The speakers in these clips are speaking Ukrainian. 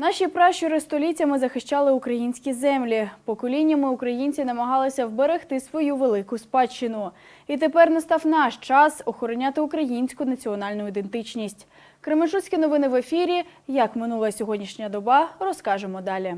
Наші пращури століттями захищали українські землі. Поколіннями українці намагалися вберегти свою велику спадщину. І тепер настав наш час охороняти українську національну ідентичність. Кременчуцькі новини в ефірі. Як минула сьогоднішня доба, розкажемо далі.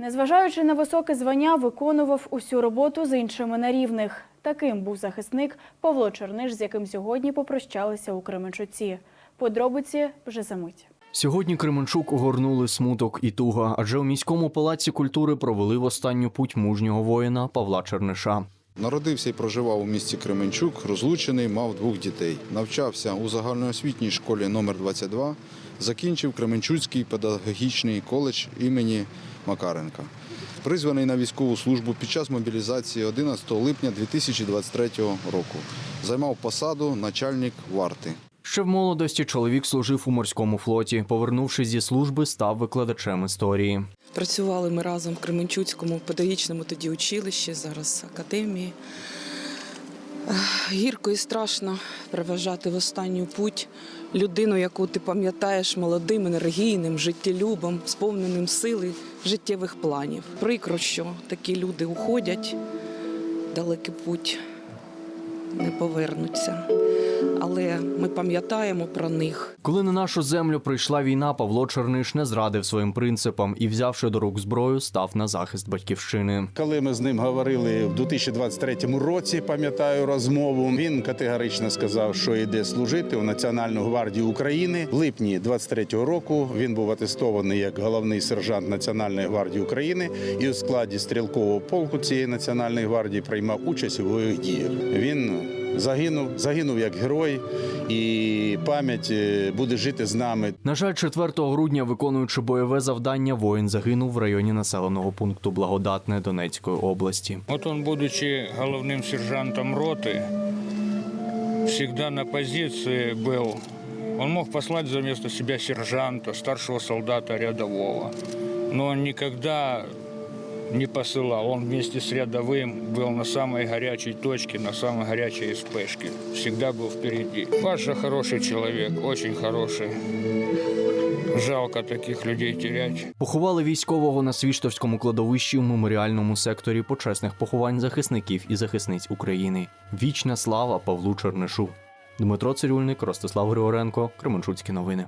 Незважаючи на високе звання, виконував усю роботу з іншими на рівних. Таким був захисник Павло Черниш, з яким сьогодні попрощалися у Кременчуці. Подробиці вже за мить. Сьогодні Кременчук огорнули смуток і туга, адже у міському палаці культури провели в останню путь мужнього воїна Павла Черниша. Народився і проживав у місті Кременчук, розлучений, мав двох дітей. Навчався у загальноосвітній школі номер 22 закінчив Кременчуцький педагогічний коледж імені Макаренка. Призваний на військову службу під час мобілізації 11 липня 2023 року. Займав посаду начальник варти. Ще в молодості чоловік служив у морському флоті. Повернувшись зі служби, став викладачем історії. Працювали ми разом в Кременчуцькому педагогічному тоді училищі, зараз академії. Гірко і страшно проважати в останню путь людину, яку ти пам'ятаєш молодим, енергійним, життєлюбом, сповненим сили життєвих планів. Прикро, що такі люди уходять, далекий путь не повернуться. Але ми пам'ятаємо про них. Коли на нашу землю прийшла війна, Павло Черниш не зрадив своїм принципам і, взявши до рук зброю, став на захист батьківщини. Коли ми з ним говорили в 2023 році, пам'ятаю розмову. Він категорично сказав, що йде служити у Національну гвардію України. В липні 23-го року він був атестований як головний сержант Національної гвардії України і у складі стрілкового полку цієї національної гвардії приймав участь у бойових діях. Він загинув, загинув як герой, і пам'ять е, буде жити з нами. На жаль, 4 грудня, виконуючи бойове завдання, воїн загинув в районі населеного пункту Благодатне Донецької області. Вот он, будучи головным сержантом роты, всегда на позиции был. Он мог послать за место себя сержанта, старшего солдата, рядового. Но он никогда не посылал. Он вместе с рядовым был на самой горячей точке, на самой горячей спешке. Всегда был впереди. Паша хороший человек, очень хороший. Жалко таких людей терять. Поховали військового на Свіштовському кладовищі в меморіальному секторі почесних поховань захисників і захисниць України. Вічна слава Павлу Чернишу. Дмитро Цирюльник, Ростислав Григоренко, Кременчуцькі новини.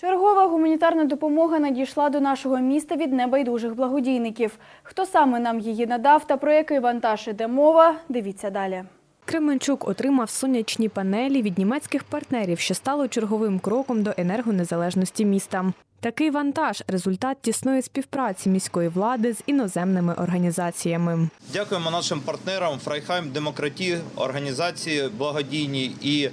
Чергова гуманітарна допомога надійшла до нашого міста від небайдужих благодійників. Хто саме нам її надав та про який вантаж іде мова, дивіться далі. Кременчук отримав сонячні панелі від німецьких партнерів, що стало черговим кроком до енергонезалежності міста. Такий вантаж результат тісної співпраці міської влади з іноземними організаціями. Дякуємо нашим партнерам Фрайхайм Демократі, організації благодійній і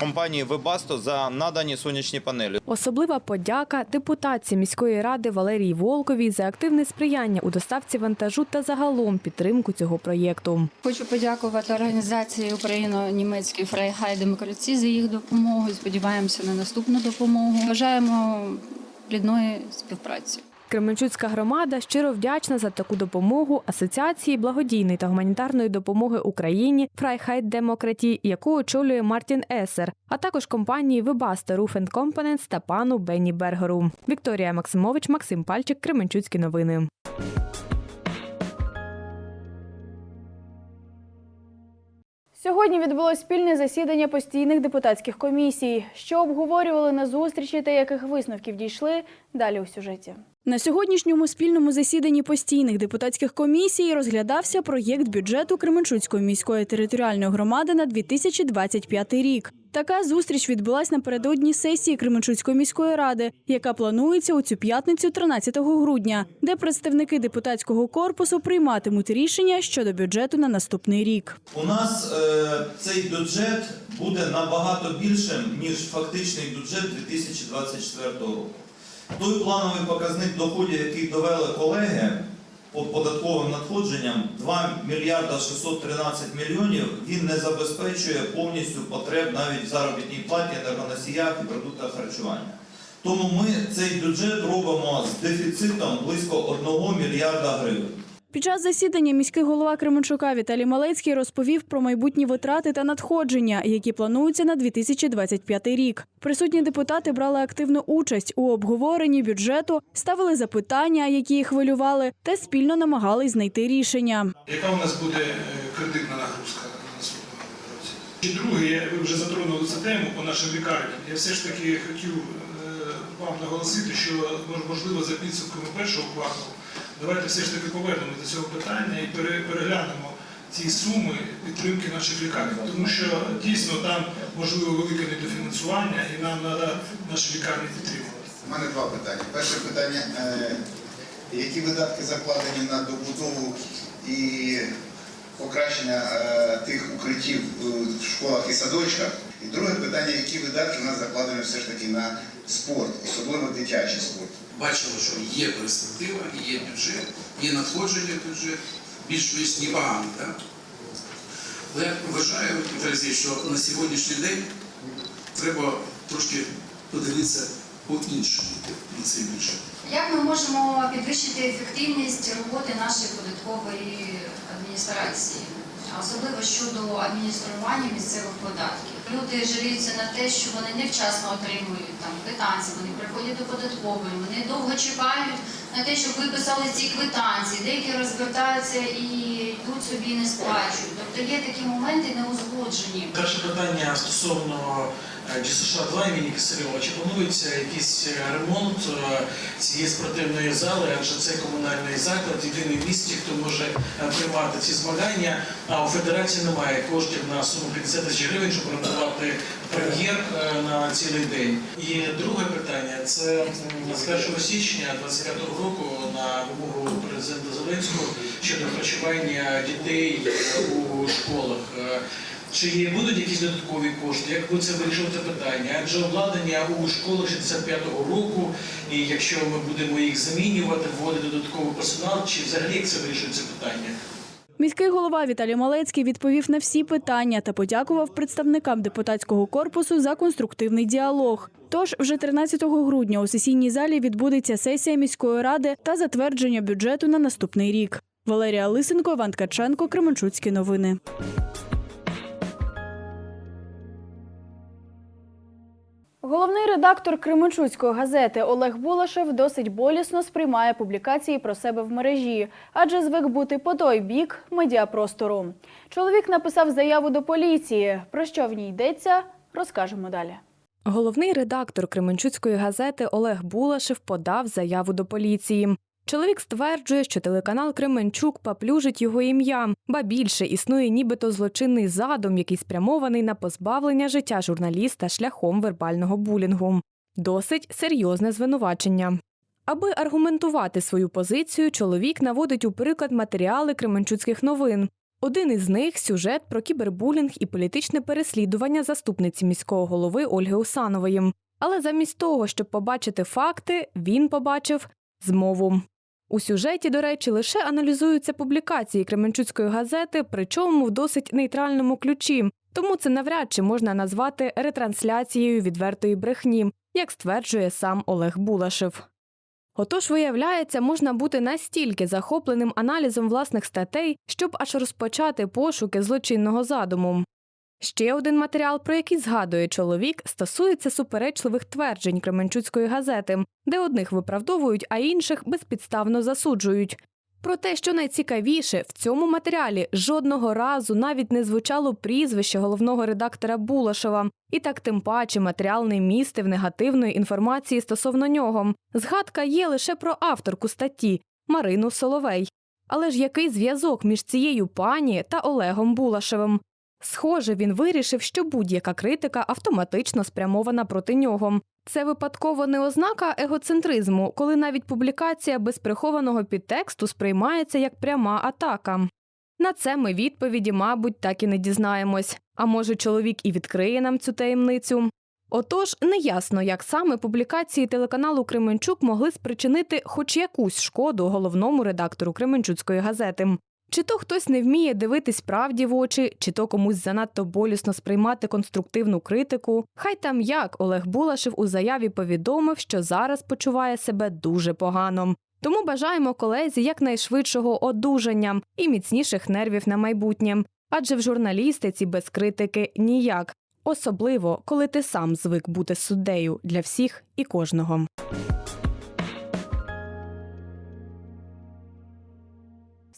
компанії Вебасто за надані сонячні панелі. Особлива подяка депутатці міської ради Валерії Волковій за активне сприяння у доставці вантажу та загалом підтримку цього проєкту. Хочу подякувати організації Україно-німецької Фрайхай Демократії за їх допомогу. Сподіваємося на наступну допомогу. Бажаємо плідної співпраці. Кременчуцька громада щиро вдячна за таку допомогу Асоціації благодійної та гуманітарної допомоги Україні Фрайхайт Демократі, яку очолює Мартін Есер, а також компанії Webasto Roof Components та пану Бенні Бергеру. Вікторія Максимович, Максим Пальчик, Кременчуцькі новини. Сьогодні відбулось спільне засідання постійних депутатських комісій. Що обговорювали на зустрічі та яких висновків дійшли далі у сюжеті. На сьогоднішньому спільному засіданні постійних депутатських комісій розглядався проєкт бюджету Кременчуцької міської територіальної громади на 2025 рік. Така зустріч відбулась напередодні сесії Кременчуцької міської ради, яка планується у цю п'ятницю, 13 грудня, де представники депутатського корпусу прийматимуть рішення щодо бюджету на наступний рік. У нас е, цей бюджет буде набагато більшим, ніж фактичний бюджет 2024 року. Той плановий показник доходів, який довели колеги по податковим надходженням 2 мільярда 613 мільйонів, він не забезпечує повністю потреб навіть в заробітній платі, енергоносіях і продуктах харчування. Тому ми цей бюджет робимо з дефіцитом близько 1 мільярда гривень. Під час засідання міський голова Кременчука Віталій Малецький розповів про майбутні витрати та надходження, які плануються на 2025 рік. Присутні депутати брали активну участь у обговоренні бюджету, ставили запитання, які їх хвилювали, та спільно намагались знайти рішення. Яка у нас буде е, кредитна нагрузка на наступному? І друге, ви вже затронули цю тему по нашим лікарням. Я все ж таки хотів е, вам наголосити, що мож- можливо за підсумками першого кварталу давайте все ж таки повернемося до цього питання і пере- переглянемо ці суми підтримки наших лікарень. Тому що дійсно там можливо велике недофінансування і нам треба наші лікарні підтримувати. У мене два питання. Перше питання, е, які видатки закладені на добудову і покращення е, тих укриттів е, в школах і садочках? І друге питання, які видатки в нас закладені все ж таки на спорт, особливо дитячий спорт? бачили, що є перспектива, є бюджет, є надходження бюджет, більш-менш непоганий. Так? Але я вважаю, що на сьогоднішній день треба трошки подивитися по-іншому на цей бюджет. Як ми можемо підвищити ефективність роботи нашої податкової адміністрації, особливо щодо адміністрування місцевих податків? Люди жаліються на те, що вони невчасно отримують там квитанції, вони приходять до податкової, вони довго чекають на те, щоб виписали ці квитанції. Деякі розвертаються і йдуть собі не сплачують. Тобто є такі моменти неузгоджені. Перше питання стосовно е, ДЮСШ 2 імені Кисельова. Чи планується якийсь е, ремонт е, цієї спортивної зали, адже це комунальний заклад, єдиний місті, хто може е, приймати ці змагання, а у федерації немає коштів на суму 50 тисяч гривень, щоб орендувати прем'єр е, на цілий день. І друге питання це з 1 січня 25 року на вимогу президента Зеленського щодо харчування дітей е, у школах. Чи будуть якісь додаткові кошти? Як ви це вирішувати питання? Адже обладнання у школах 65-го року, і якщо ми будемо їх замінювати, вводити додатковий персонал, чи взагалі як це вирішується питання? Міський голова Віталій Малецький відповів на всі питання та подякував представникам депутатського корпусу за конструктивний діалог. Тож вже 13 грудня у сесійній залі відбудеться сесія міської ради та затвердження бюджету на наступний рік. Валерія Лисенко, Іван Ткаченко, Кременчуцькі новини. Головний редактор Кременчуцької газети Олег Булашев досить болісно сприймає публікації про себе в мережі, адже звик бути по той бік медіапростору. Чоловік написав заяву до поліції. Про що в ній йдеться, розкажемо далі. Головний редактор Кременчуцької газети Олег Булашев подав заяву до поліції. Чоловік стверджує, що телеканал Кременчук поплюжить його ім'я, ба більше існує нібито злочинний задум, який спрямований на позбавлення життя журналіста шляхом вербального булінгу. Досить серйозне звинувачення. Аби аргументувати свою позицію, чоловік наводить у приклад матеріали Кременчуцьких новин. Один із них сюжет про кібербулінг і політичне переслідування заступниці міського голови Ольги Усанової. Але замість того, щоб побачити факти, він побачив змову. У сюжеті, до речі, лише аналізуються публікації Кременчуцької газети, причому в досить нейтральному ключі. Тому це навряд чи можна назвати ретрансляцією відвертої брехні, як стверджує сам Олег Булашев. Отож, виявляється, можна бути настільки захопленим аналізом власних статей, щоб аж розпочати пошуки злочинного задуму. Ще один матеріал, про який згадує чоловік, стосується суперечливих тверджень Кременчуцької газети, де одних виправдовують, а інших безпідставно засуджують. Про те, що найцікавіше, в цьому матеріалі жодного разу навіть не звучало прізвище головного редактора Булашева, і так тим паче матеріал не містив негативної інформації стосовно нього. Згадка є лише про авторку статті Марину Соловей. Але ж який зв'язок між цією пані та Олегом Булашевим? Схоже, він вирішив, що будь-яка критика автоматично спрямована проти нього. Це випадково не ознака егоцентризму, коли навіть публікація без прихованого підтексту сприймається як пряма атака. На це ми відповіді, мабуть, так і не дізнаємось. А може, чоловік і відкриє нам цю таємницю. Отож, неясно, як саме публікації телеканалу Кременчук могли спричинити хоч якусь шкоду головному редактору Кременчуцької газети. Чи то хтось не вміє дивитись правді в очі, чи то комусь занадто болісно сприймати конструктивну критику. Хай там як Олег Булашев у заяві повідомив, що зараз почуває себе дуже погано. Тому бажаємо колезі якнайшвидшого одужання і міцніших нервів на майбутнє. Адже в журналістиці без критики ніяк, особливо коли ти сам звик бути суддею для всіх і кожного.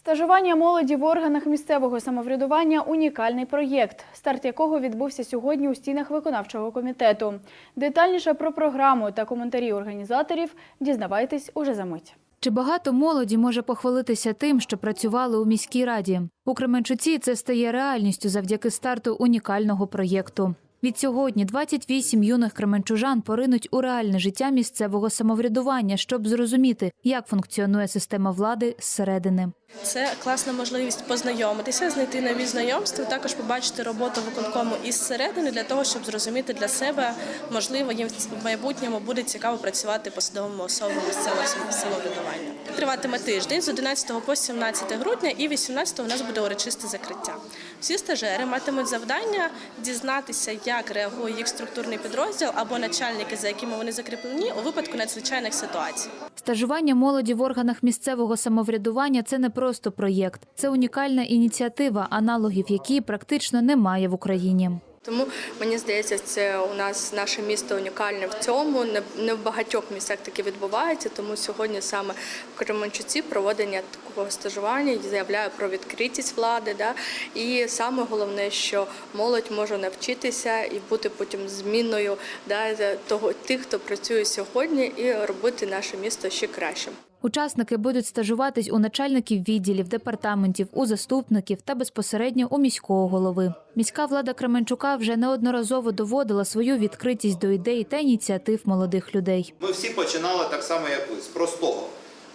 Стажування молоді в органах місцевого самоврядування унікальний проєкт, старт якого відбувся сьогодні у стінах виконавчого комітету. Детальніше про програму та коментарі організаторів дізнавайтесь уже за мить. Чи багато молоді може похвалитися тим, що працювали у міській раді? У Кременчуці це стає реальністю завдяки старту унікального проєкту. Відсьогодні 28 юних кременчужан поринуть у реальне життя місцевого самоврядування, щоб зрозуміти, як функціонує система влади зсередини. Це класна можливість познайомитися, знайти нові знайомства, також побачити роботу виконкому із середини для того, щоб зрозуміти для себе, можливо, їм в майбутньому буде цікаво працювати посадовими особами місцевого самоврядування. Триватиме тиждень з 11 по 17 грудня і 18 у нас буде урочисте закриття. Всі стажери матимуть завдання дізнатися, як реагує їх структурний підрозділ або начальники, за якими вони закріплені у випадку надзвичайних ситуацій. Стажування молоді в органах місцевого самоврядування це не просто проєкт, це унікальна ініціатива, аналогів якій практично немає в Україні. Тому мені здається, це у нас наше місто унікальне в цьому. Не, в багатьох місцях таке відбувається. Тому сьогодні саме в Кременчуці проведення такого стажування заявляє про відкритість влади. Да? І саме головне, що молодь може навчитися і бути потім зміною да, того тих, хто працює сьогодні, і робити наше місто ще кращим. Учасники будуть стажуватись у начальників відділів, департаментів, у заступників та безпосередньо у міського голови. Міська влада Кременчука вже неодноразово доводила свою відкритість до ідей та ініціатив молодих людей. Ми всі починали так само, як ви, з простого.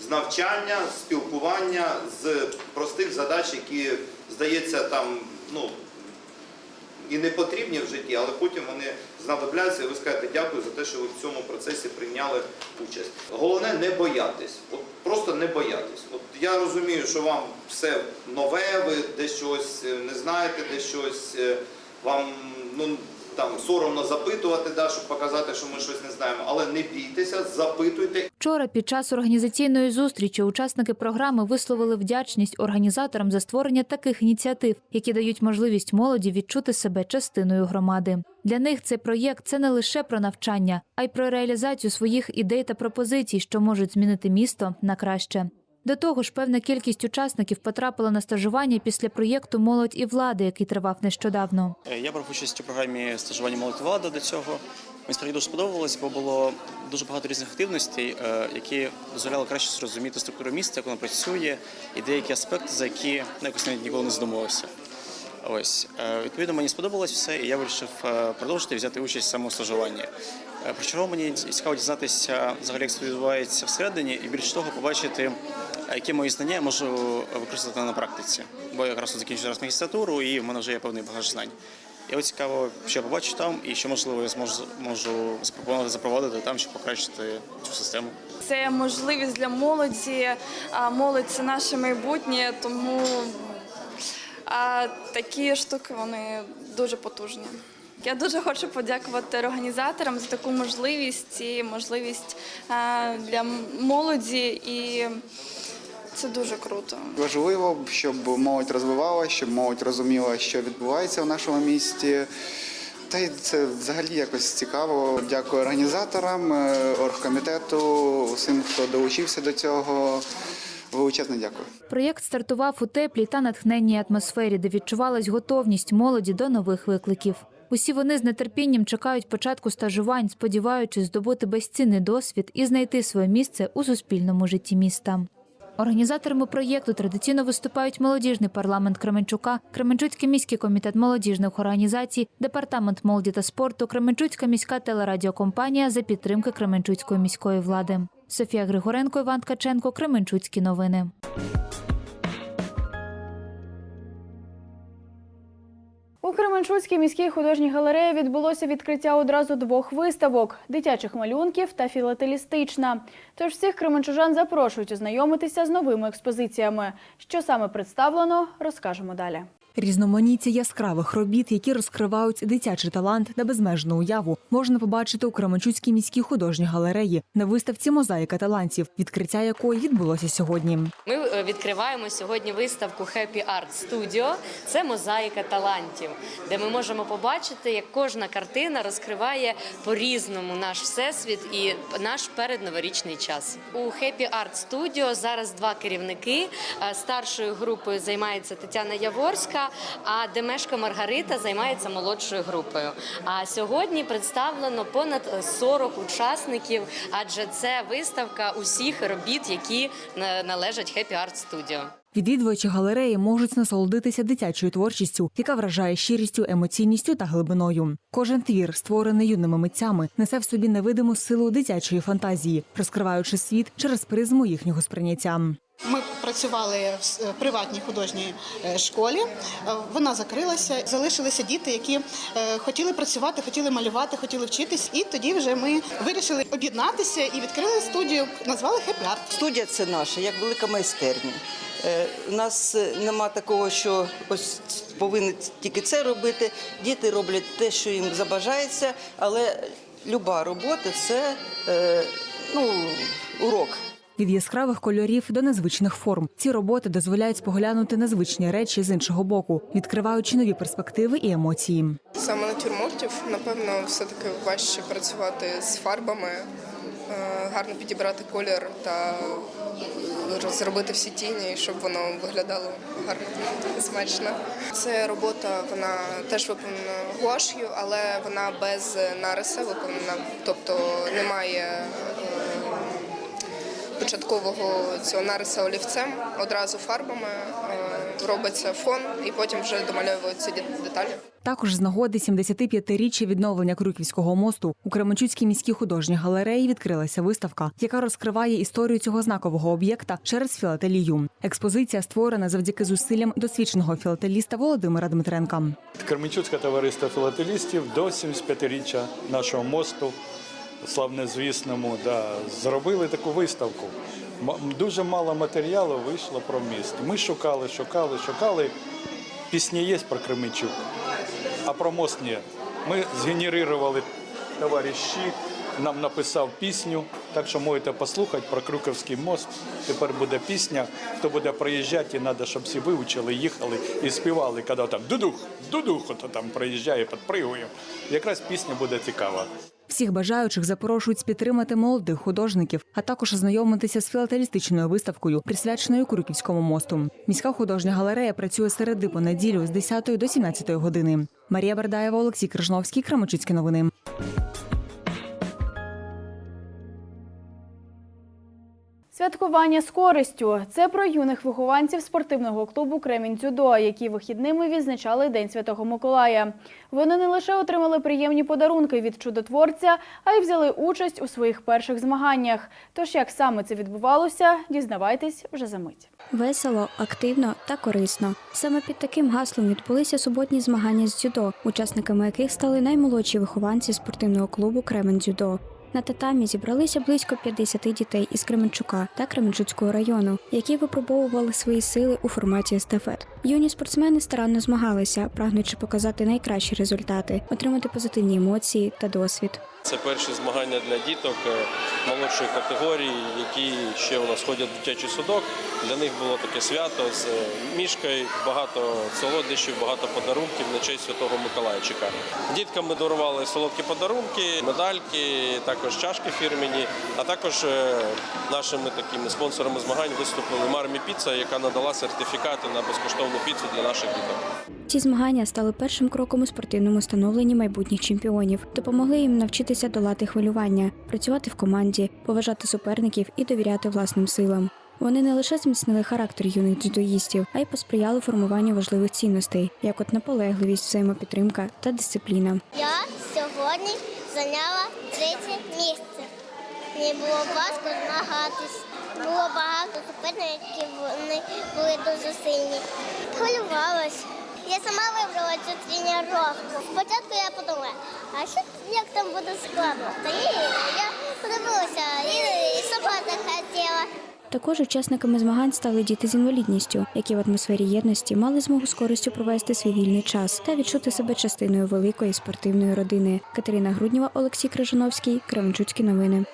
З навчання, спілкування, з простих задач, які, здається, там, ну, і не потрібні в житті, але потім вони знадобляться, і ви скажете дякую за те, що ви в цьому процесі прийняли участь. Головне не боятись. От просто не боятись. От я розумію, що вам все нове, ви десь щось е, не знаєте, десь щось е, вам ну, там соромно запитувати, да, щоб показати, що ми щось не знаємо. Але не бійтеся, запитуйте Вчора під час організаційної зустрічі учасники програми висловили вдячність організаторам за створення таких ініціатив, які дають можливість молоді відчути себе частиною громади. Для них цей проєкт це не лише про навчання, а й про реалізацію своїх ідей та пропозицій, що можуть змінити місто на краще. До того ж, певна кількість учасників потрапила на стажування після проєкту Молодь і влада, який тривав нещодавно. Е, Я брав участь у програмі стажування молодь і влада до цього. Мені справді дуже сподобалось, бо було дуже багато різних активностей, е, які дозволяли краще зрозуміти структуру міста, як воно працює, і деякі аспекти, за які ну, якось навіть ніколи не задумувався. Ось е, відповідно мені сподобалось все, і я вирішив продовжити взяти участь в самому стажуванні. Е, Про чого мені цікаво дізнатися взагалі, як це відбувається всередині, і більш того, побачити, е, які мої знання я можу використати на практиці. Бо я якраз закінчую зараз магістратуру, і в мене вже є певний багаж знань. І от цікаво, що я побачу там, і що можливо я зможу можу запропонувати запровадити там, щоб покращити цю систему. Це можливість для молоді. А молодь це наше майбутнє, тому а, такі штуки вони дуже потужні. Я дуже хочу подякувати організаторам за таку можливість і можливість а, для молоді, і це дуже круто. Важливо, щоб молодь розвивалася, щоб молодь розуміла, що відбувається в нашому місті. Та й це взагалі якось цікаво. Дякую організаторам, е, оргкомітету, усім, хто долучився до цього. Величезне дякую. Проєкт стартував у теплій та натхненній атмосфері, де відчувалась готовність молоді до нових викликів. Усі вони з нетерпінням чекають початку стажувань, сподіваючись здобути безцінний досвід і знайти своє місце у суспільному житті міста. Організаторами проєкту традиційно виступають молодіжний парламент Кременчука, Кременчуцький міський комітет молодіжних організацій, департамент молоді та спорту, Кременчуцька міська телерадіокомпанія за підтримки Кременчуцької міської влади. Софія Григоренко, Іван Ткаченко, Кременчуцькі новини. У Кременчуцькій міській художній галереї відбулося відкриття одразу двох виставок дитячих малюнків та філателістична. Тож всіх кременчужан запрошують ознайомитися з новими експозиціями. Що саме представлено, розкажемо далі. Різноманіття яскравих робіт, які розкривають дитячий талант та безмежну уяву, можна побачити у Кременчуцькій міській художній галереї на виставці Мозаїка талантів, відкриття якої відбулося сьогодні. Ми е, відкриваємо сьогодні виставку Happy Art Studio. Це мозаїка талантів, де ми можемо побачити, як кожна картина розкриває по-різному наш всесвіт і наш передноворічний час. У Happy Art Studio зараз два керівники. Е, Старшою групою займається Тетяна Яворська, а Демешко Маргарита займається молодшою групою. А сьогодні представлено понад 40 учасників, адже це виставка усіх робіт, які е, належать Happy Art Studio. Відвідувачі галереї можуть насолодитися дитячою творчістю, яка вражає щирістю, емоційністю та глибиною. Кожен твір, створений юними митцями, несе в собі невидиму силу дитячої фантазії, розкриваючи світ через призму їхнього сприйняття. Ми працювали в е, приватній художній е, школі. Е, Вона закрилася. Залишилися діти, які хотіли працювати, хотіли малювати, хотіли вчитись. І тоді вже ми вирішили об'єднатися і відкрили студію. Назвали Happy Art. Студія це наша, як велика майстерня. У нас нема такого, що ось повинні тільки це робити. Діти роблять те, що їм забажається, але люба робота це ну, урок. Від яскравих кольорів до незвичних форм ці роботи дозволяють споглянути незвичні речі з іншого боку, відкриваючи нові перспективи і емоції. Саме натюрмортів, напевно, все-таки важче працювати з фарбами, е, гарно підібрати колір та зробити всі тіні, щоб воно виглядало гарно смачно. Це робота, вона теж виконана гуаш'ю, але вона без нариса виконана, тобто немає початкового цього нариса олівцем, одразу фарбами е, робиться фон і потім вже домальовуються деталі. Також з нагоди 75-річчя відновлення Крюківського мосту у Кременчуцькій міській художній галереї відкрилася виставка, яка розкриває історію цього знакового об'єкта через філателію. Експозиція створена завдяки зусиллям досвідченого філателіста Володимира Дмитренка. Кременчуцьке товариство філателістів до 75-річчя нашого мосту, славнозвісному, да, зробили таку виставку. Дуже мало матеріалу вийшло про міст. Ми шукали, шукали, шукали. Пісні є про Кременчук, а про мост ні. Ми згенерували товариші, нам написав пісню, так що можете послухати про Крюківський мост. Тепер буде пісня. Хто буде приїжджати, і треба, щоб всі вивчили, їхали і співали, коли там дудух, дудух, ото там проїжджає, підпригує. Якраз пісня буде цікава. Всіх бажаючих запрошують підтримати молодих художників, а також ознайомитися з філателістичною виставкою, присвяченою Курківському мосту. Міська художня галерея працює середи по неділю з 10 до 17 години. Марія Бердаєва, Олексій Крижновський, Крамочицькі новини. Святкування з користю це про юних вихованців спортивного клубу Кремінь Дзюдо, які вихідними відзначали День Святого Миколая. Вони не лише отримали приємні подарунки від чудотворця, а й взяли участь у своїх перших змаганнях. Тож як саме це відбувалося, дізнавайтесь вже за мить. Весело, активно та корисно. Саме під таким гаслом відбулися суботні змагання з дзюдо, учасниками яких стали наймолодші вихованці спортивного клубу Кремен Дзюдо. На татамі зібралися близько 50 дітей із Кременчука та Кременчуцького району, які випробовували свої сили у форматі естафет. Юні спортсмени старанно змагалися, прагнучи показати найкращі результати, отримати позитивні емоції та досвід. Це перші змагання для діток е, молодшої категорії, які ще у нас ходять в дитячий судок. Для них було таке свято з е, мішкою, багато солодощів, багато подарунків на честь Святого Миколайчика. Діткам ми дарували солодкі подарунки, медальки, також чашки фірмені, а також е, нашими такими спонсорами змагань виступили Мармі Піца, яка надала сертифікати на безкоштовну піцу для наших діток. Ці змагання стали першим кроком у спортивному становленні майбутніх чемпіонів, допомогли їм навчитися долати хвилювання, працювати в команді, поважати суперників і довіряти власним силам. Вони не лише зміцнили характер юних дзюдоїстів, а й посприяли формуванню важливих цінностей, як от наполегливість, взаємопідтримка та дисципліна. Я сьогодні зайняла третє місце. Мені було важко змагатись. Було багато суперників, вони були дуже сильні. Хвилювалась. Я сама вибрала цю тренування. Спочатку я подумала, а що як там буде складно? Та ні, я подивилася і, і сама захотіла. Також учасниками змагань стали діти з інвалідністю, які в атмосфері єдності мали змогу з користю провести свій вільний час та відчути себе частиною великої спортивної родини. Катерина Груднєва, Олексій Крижановський, Кременчуцькі новини.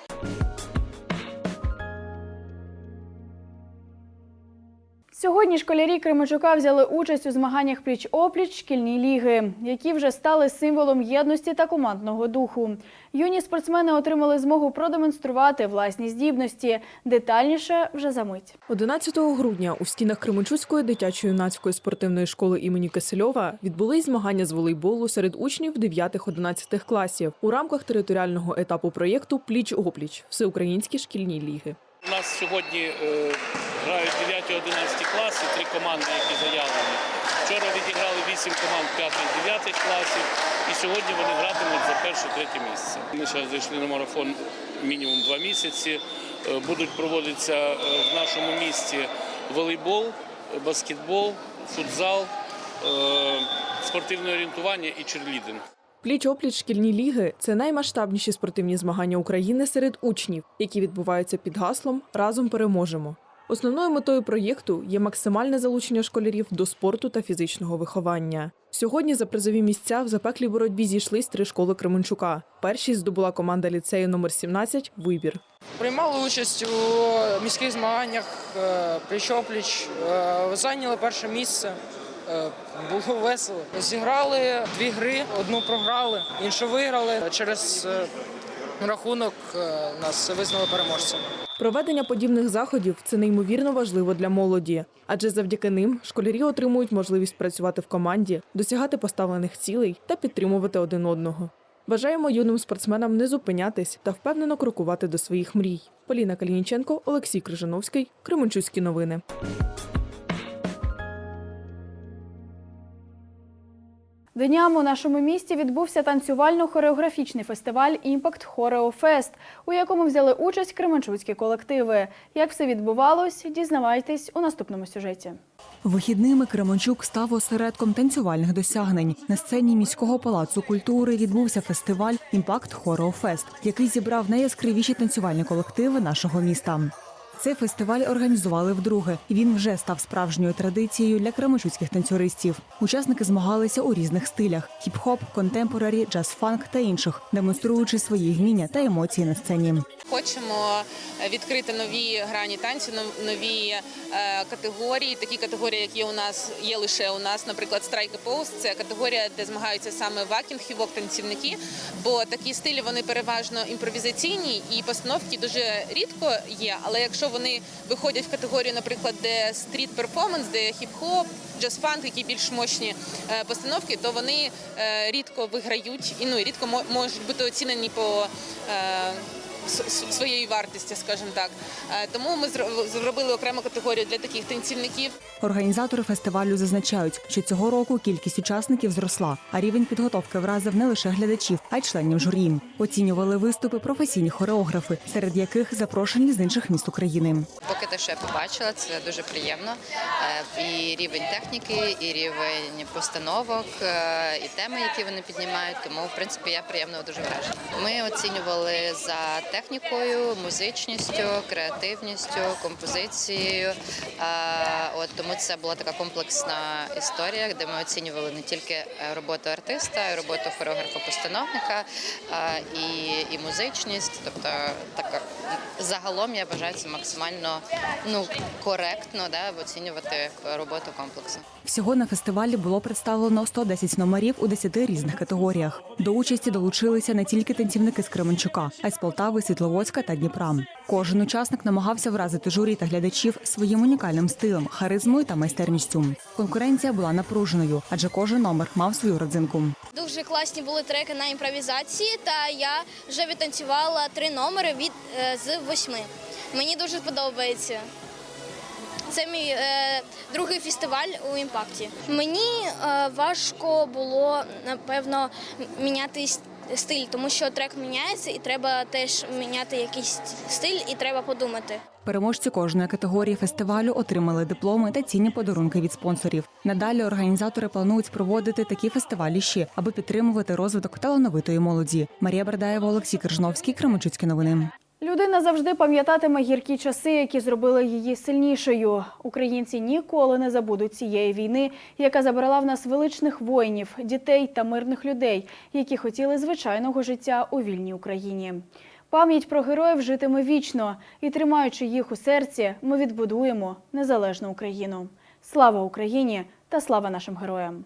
Сьогодні школярі Кременчука взяли участь у змаганнях пліч-опліч шкільні ліги, які вже стали символом єдності та командного духу. Юні спортсмени отримали змогу продемонструвати власні здібності. Детальніше вже за мить. 11 грудня у стінах Кременчуцької дитячо-юнацької спортивної школи імені Кисельова відбулись змагання з волейболу серед учнів 9-11 класів у рамках територіального етапу проєкту Пліч опліч всеукраїнські шкільні ліги. У нас сьогодні е, грають 9-11 класи, три команди, які заявлені. Вчора відіграли 8 команд 5-9 класів, і сьогодні вони гратимуть за перше-третє місце. Ми зараз зайшли на марафон мінімум два місяці. Е, Будуть проводитися е, в нашому місті волейбол, баскетбол, футзал, е, спортивне орієнтування і черлідинг. Пліч-опліч шкільні ліги це наймасштабніші спортивні змагання України серед учнів, які відбуваються під гаслом Разом переможемо. Основною метою проєкту є максимальне залучення школярів до спорту та фізичного виховання. Сьогодні за призові місця в запеклій боротьбі зійшлись три школи Кременчука. Першій здобула команда ліцею номер 17 Вибір. Приймали участь у міських змаганнях е, пліч-опліч, е, зайняли перше місце. Е, Було весело. Зіграли дві гри, одну програли, іншу виграли. Через рахунок е, нас визнали переможцями. Проведення подібних заходів це неймовірно важливо для молоді, адже завдяки ним школярі отримують можливість працювати в команді, досягати поставлених цілей та підтримувати один одного. Бажаємо юним спортсменам не зупинятись та впевнено крокувати до своїх мрій. Поліна Калініченко, Олексій Крижановський, Кременчуцькі новини. Днями у нашому місті відбувся танцювально-хореографічний фестиваль Імпакт Хореофест, у якому взяли участь кременчуцькі колективи. Як все відбувалось, дізнавайтесь у наступному сюжеті. Вихідними Кременчук став осередком танцювальних досягнень. На сцені міського палацу культури відбувся фестиваль Імпакт Хореофест, який зібрав найяскравіші танцювальні колективи нашого міста. Цей фестиваль організували вдруге, він вже став справжньою традицією для кременчуцьких танцюристів. Учасники змагалися у різних стилях: хіп-хоп, контемпорарі, джаз-фанк та інших, демонструючи свої вміння та емоції на сцені. Хочемо відкрити нові грані танцю, нові е, категорії. Такі категорії, які у нас є лише у нас, наприклад, страйк пост це категорія, де змагаються саме вакінг, хівок, танцівники. Бо такі стилі вони переважно імпровізаційні і постановки дуже рідко є. Але якщо вони виходять в категорію, наприклад, де стріт перформанс, де хіп-хоп, джаз-фанк, які більш мощні е, постановки, то вони е, рідко виграють і ну рідко мо- можуть бути оцінені по. Своєї вартості, скажімо так. Е, Тому ми зро- зробили окрему категорію для таких танцівників. Організатори фестивалю зазначають, що цього року кількість учасників зросла, а рівень підготовки вразив не лише глядачів, а й членів журі. Оцінювали виступи професійні хореографи, серед яких запрошені з інших міст України. Поки те, що я побачила, це дуже приємно. Е, І рівень техніки, і рівень постановок, е, і теми, які вони піднімають. Тому, в принципі, я приємно дуже вражена. Ми оцінювали за технікою, музичністю, креативністю, композицією. От тому це була така комплексна історія, де ми оцінювали не тільки е, роботу артиста, а й роботу хореографа-постановника і, і музичність. Тобто така загалом я вважаю це максимально ну коректно, да, оцінювати роботу комплексу. Всього на фестивалі було представлено 110 номерів у 10 різних категоріях. До участі долучилися не тільки танцівники з Кременчука, а й з Полтави, Світловодська та Дніпра. Кожен учасник намагався вразити журі та глядачів своїм унікальним стилем, харизмою та майстерністю. Конкуренція була напруженою, адже кожен номер мав свою родзинку. Дуже класні були треки на імпровізації, та я вже відтанцювала три номери від е, з восьми. Мені дуже подобається. Це мій е, другий фестиваль у імпакті. Мені е, важко було напевно м- міняти с- стиль, тому що трек міняється, і треба теж міняти якийсь стиль, і треба подумати. Переможці кожної категорії фестивалю отримали дипломи та цінні подарунки від спонсорів. Надалі організатори планують проводити такі фестивалі ще, аби підтримувати розвиток талановитої молоді. Марія Бердаєва, Олексій Крижновський, Кременчуцькі новини. Людина завжди пам'ятатиме гіркі часи, які зробили її сильнішою. Українці ніколи не забудуть цієї війни, яка забрала в нас величних воїнів, дітей та мирних людей, які хотіли звичайного життя у вільній Україні. Пам'ять про героїв житиме вічно, і тримаючи їх у серці, ми відбудуємо незалежну Україну. Слава Україні та слава нашим героям!